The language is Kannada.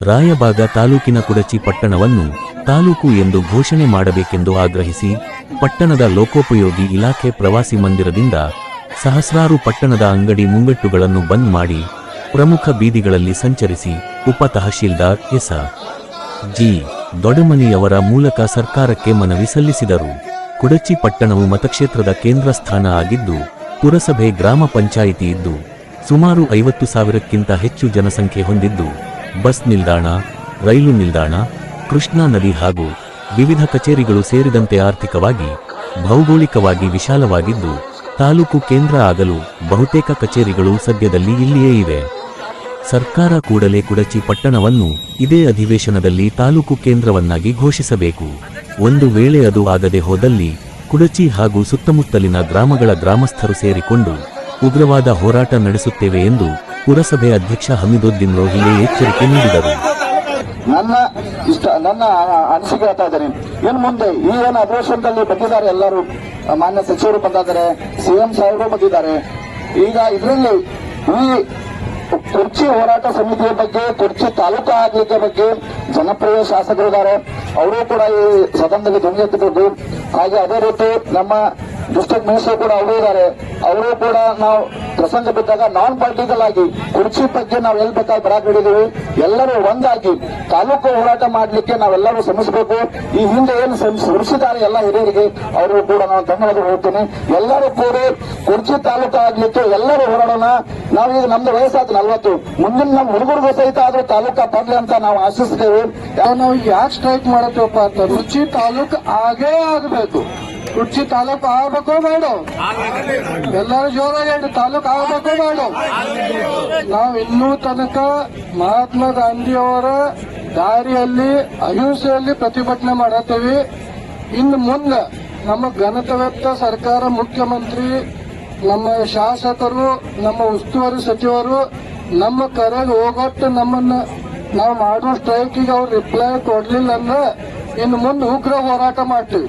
ರಾಯಬಾಗ ತಾಲೂಕಿನ ಕುಡಚಿ ಪಟ್ಟಣವನ್ನು ತಾಲೂಕು ಎಂದು ಘೋಷಣೆ ಮಾಡಬೇಕೆಂದು ಆಗ್ರಹಿಸಿ ಪಟ್ಟಣದ ಲೋಕೋಪಯೋಗಿ ಇಲಾಖೆ ಪ್ರವಾಸಿ ಮಂದಿರದಿಂದ ಸಹಸ್ರಾರು ಪಟ್ಟಣದ ಅಂಗಡಿ ಮುಂಗಟ್ಟುಗಳನ್ನು ಬಂದ್ ಮಾಡಿ ಪ್ರಮುಖ ಬೀದಿಗಳಲ್ಲಿ ಸಂಚರಿಸಿ ಉಪ ತಹಶೀಲ್ದಾರ್ ಎಸ ಜಿ ದೊಡಮನಿಯವರ ಮೂಲಕ ಸರ್ಕಾರಕ್ಕೆ ಮನವಿ ಸಲ್ಲಿಸಿದರು. ಕುಡಚಿ ಪಟ್ಟಣವು ಮತಕ್ಷೇತ್ರದ ಕೇಂದ್ರ ಸ್ಥಾನ ಆಗಿದ್ದು, ಪುರಸಭೆ ಗ್ರಾಮ ಪಂಚಾಯಿತಿ ಇದ್ದು, ಸುಮಾರು ಐವತ್ತು ಸಾವಿರಕ್ಕಿಂತ ಹೆಚ್ಚು ಜನಸಂಖ್ಯೆ ಹೊಂದಿದ್ದು ಬಸ್ ನಿಲ್ದಾಣ, ರೈಲು ನಿಲ್ದಾಣ, ಕೃಷ್ಣಾ ನದಿ ಹಾಗೂ ವಿವಿಧ ಕಚೇರಿಗಳು ಸೇರಿದಂತೆ ಆರ್ಥಿಕವಾಗಿ, ಭೌಗೋಳಿಕವಾಗಿ ವಿಶಾಲವಾಗಿದ್ದು, ತಾಲೂಕು ಕೇಂದ್ರ ಆಗಲು ಬಹುತೇಕ ಕಚೇರಿಗಳು ಸದ್ಯದಲ್ಲಿ ಇಲ್ಲಿಯೇ ಇವೆ ಸರ್ಕಾರ ಕೂಡಲೇ ಕುಡಚಿ ಪಟ್ಟಣವನ್ನು ಇದೇ ಅಧಿವೇಶನದಲ್ಲಿ ತಾಲೂಕು ಕೇಂದ್ರವನ್ನಾಗಿ ಘೋಷಿಸಬೇಕು. ಒಂದು ವೇಳೆ ಅದು ಆಗದೆ ಹೋದಲ್ಲಿ ಕುಡಚಿ ಹಾಗೂ ಸುತ್ತಮುತ್ತಲಿನ ಗ್ರಾಮಗಳ ಗ್ರಾಮಸ್ಥರು ಸೇರಿಕೊಂಡು ಉಗ್ರವಾದ ಹೋರಾಟ ನಡೆಸುತ್ತೇವೆ ಎಂದು ಪುರಸಭೆ ಅಧ್ಯಕ್ಷ ಹಮೀದುದ್ದೀನ್ ರೋಹಿಲೆ ಎಚ್ಚರಿಕೆ ನೀಡಿದರು. ನನ್ನ ಇಷ್ಟ, ನನ್ನ ಅನಿಸಿಕೆ ಹೇಳ್ತಾ ಇದ್ದೇನೆ. ಇನ್ನು ಮುಂದೆ ಈ ಏನು ಅಧಿವೇಶನದಲ್ಲಿ ಬಂದಿದ್ದಾರೆ ಎಲ್ಲರೂ, ಮಾನ್ಯ ಸಚಿವರು ಬಂದಿದ್ದಾರೆ, ಸಿಎಂ ಸಾಹೇಬರು ಬಂದಿದ್ದಾರೆ. ಈಗ ಇದರಲ್ಲಿ ಈ ಕುರ್ಚಿ ಹೋರಾಟ ಸಮಿತಿಯ ಬಗ್ಗೆ, ಕುರ್ಚಿ ತಾಲೂಕು ಆಗ್ಲಿಕ್ಕೆ ಬಗ್ಗೆ ಜನಪ್ರಿಯ ಶಾಸಕರಿದ್ದಾರೆ. ಅವರು ಕೂಡ ಈ ಸದನದಲ್ಲಿ ಧ್ವನಿ ಎತ್ತಬಹುದು ಹಾಗೆ ಅದೇ ರೀತಿ ನಮ್ಮ ಡಿಸ್ಟ್ರಿಕ್ಟ್ ಮಿನಿಸ್ಟರ್ ಕೂಡ ಅವರು ಇದ್ದಾರೆ. ಅವರು ಕೂಡ ನಾವು ಪ್ರಸಂಗ ಬಿದ್ದಾಗ ನಾನ್ ಪಾರ್ಟಿಕಲ್ ಆಗಿ ಕುರ್ಚಿ ಬಗ್ಗೆ ನಾವು ಎಲ್ಲಿ ಬೇಕಾದ್ರೆ ಬರಾಕ್ ಹಿಡಿದೀವಿ ಎಲ್ಲರೂ ಒಂದಾಗಿ ತಾಲೂಕು ಹೋರಾಟ ಮಾಡಲಿಕ್ಕೆ ನಾವೆಲ್ಲರೂ ಶ್ರಮಿಸಬೇಕು. ಈ ಹಿಂದೆ ಏನು ಶ್ರಮಿಸಿದ್ದಾರೆ ಎಲ್ಲ ಹಿರಿಯರಿಗೆ ಅವರು ಕೂಡ ನಾನು ಧನ್ಯವಾದ ಹೇಳ್ತೀನಿ. ಎಲ್ಲರೂ ಕೂಡಿ ಕುರ್ಚಿ ತಾಲೂಕು ಆಗ್ಲಿಕ್ಕೆ ಎಲ್ಲರೂ ಹೋರಾಡೋಣ. ನಾವೀಗ ನಮ್ದು ವಯಸ್ಸಾದ ನಲ್ವತ್ತು. ಮುಂದಿನ ನಮ್ಮ ಹುಡುಗರಿಗೂ ಸಹಿತ ಆದ್ರೂ ತಾಲೂಕ ಬರ್ಲಿ ಅಂತ ನಾವು ಆಶಿಸ್ತೇವೆ. ನಾವು ಯಾಕೆ ಸ್ಟ್ರೈಕ್ ಮಾಡುತ್ತೇವಪ್ಪ ಅಂತ ಕುರ್ಚಿ ತಾಲೂಕು ಆಗೇ ಆಗಬೇಕು. ರುಚಿ ತಾಲೂಕು ಆಗ್ಬೇಕು ಮಾಡು. ಎಲ್ಲರೂ ಜೋರಾಗಿ ಹೇಳಿ ತಾಲೂಕು ಆಗ್ಬೇಕು ಮಾಡು. ನಾವು ಇನ್ನೂ ತನಕ ಮಹಾತ್ಮ ಗಾಂಧಿಯವರ ದಾರಿಯಲ್ಲಿ, ಅಹಿಂಸೆಯಲ್ಲಿ ಪ್ರತಿಭಟನೆ ಮಾಡತ್ತೀವಿ. ಇನ್ನು ಮುಂದೆ ನಮ್ಮ ಘನತವ್ಯಕ್ತ ಸರ್ಕಾರ, ಮುಖ್ಯಮಂತ್ರಿ, ನಮ್ಮ ಶಾಸಕರು, ನಮ್ಮ ಉಸ್ತುವಾರಿ ಸಚಿವರು, ನಮ್ಮ ಕರೆಗೆ ಹೋಗೊಟ್ಟು ನಮ್ಮನ್ನ ನಾವು ಮಾಡೋ ಸ್ಟ್ರೈಕಿಗೆ ಅವ್ರು ರಿಪ್ಲೈ ಕೊಡ್ಲಿಲ್ಲ ಅಂದ್ರೆ ಇನ್ನು ಮುಂದೆ ಉಗ್ರ ಹೋರಾಟ ಮಾಡ್ತೀವಿ.